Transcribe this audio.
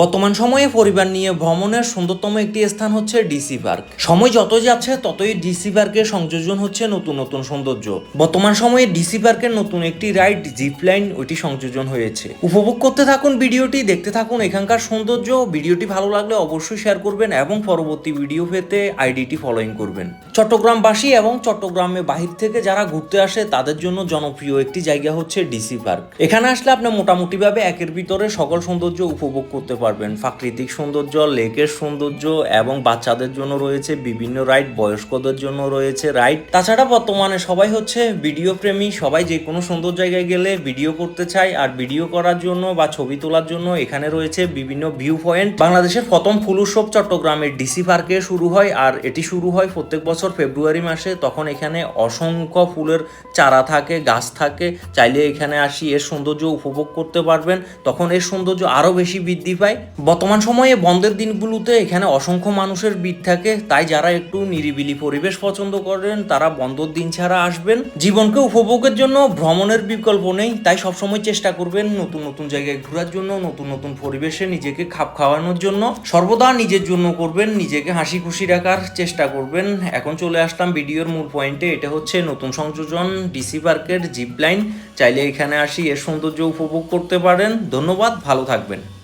বর্তমান সময়ে পরিবার নিয়ে ভ্রমণের সুন্দরতম একটি স্থান হচ্ছে ডিসি পার্ক। সময় যত যাচ্ছে, ততই ডিসি পার্কের সংযোজন হচ্ছে নতুন নতুন সৌন্দর্য। বর্তমান সময়ে ডিসি পার্কের নতুন একটি রাইড, জিপ লাইন, ওইটি সংযোজন হয়েছে। উপভোগ করতে থাকুন ভিডিওটি, দেখতে থাকুন এখানকার সৌন্দর্য। ভিডিওটি ভালো লাগলে অবশ্যই শেয়ার করবেন এবং পরবর্তী ভিডিও পেতে আইডিটি ফলোইং করবেন। চট্টগ্রামবাসী এবং চট্টগ্রামে বাহির থেকে যারা ঘুরতে আসে, তাদের জন্য জনপ্রিয় একটি জায়গা হচ্ছে ডিসি পার্ক। এখানে আসলে আপনি মোটামুটিভাবে একের ভিতরে সকল সৌন্দর্য উপভোগ করতে পারবেন। প্রাকৃতিক সৌন্দর্য, লেকের সৌন্দর্য এবং বাচ্চাদের জন্য রয়েছে, বিভিন্ন রাইড, বয়স্কদের জন্য রয়েছে রাইড। তাছাড়া বর্তমানে সবাই হচ্ছে ভিডিও প্রেমী, সবাই যে কোনো সুন্দর জায়গায় গেলে ভিডিও করতে চায় আর ভিডিও করার জন্য বা ছবি তোলার জন্য এখানে রয়েছে বিভিন্ন ভিউ পয়েন্ট বাংলাদেশের প্রথম ফুল উৎসব চট্টগ্রামের ডিসি পার্কে শুরু হয় আর এটি শুরু হয় প্রত্যেক বছর ফেব্রুয়ারি মাসে। তখন এখানে অসংখ্য ফুলের চারা থাকে, গাছ থাকে। চাইলে এখানে আসি, এর সৌন্দর্য উপভোগ করতে পারবেন। তখন এর সৌন্দর্য আরও বেশি বৃদ্ধি পায়। বর্তমান সময়ে বন্ধের দিনগুলোতে এখানে অসংখ্য মানুষের ভিড় থাকে, তাই যারা একটু নিরিবিলি পরিবেশ পছন্দ করেন, তারা বন্ধর দিন ছাড়া আসবেন। জীবনকে উপভোগের জন্য ভ্রমণের বিকল্প নেই, তাই সবসময় চেষ্টা করবেন নতুন নতুন জায়গায় ঘোরার জন্য, নতুন নতুন পরিবেশে নিজেকে খাপ খাওয়ানোর জন্য। সর্বদা নিজের জন্য করবেন, নিজেকে হাসি খুশি রাখার চেষ্টা করবেন। এখন চলে আসলাম ভিডিওর মূল পয়েন্টে, এটা হচ্ছে নতুন সংযোজন ডিসি পার্কের জিপ লাইন চাইলে এখানে আসি, এর সৌন্দর্য উপভোগ করতে পারেন। ধন্যবাদ, ভালো থাকবেন।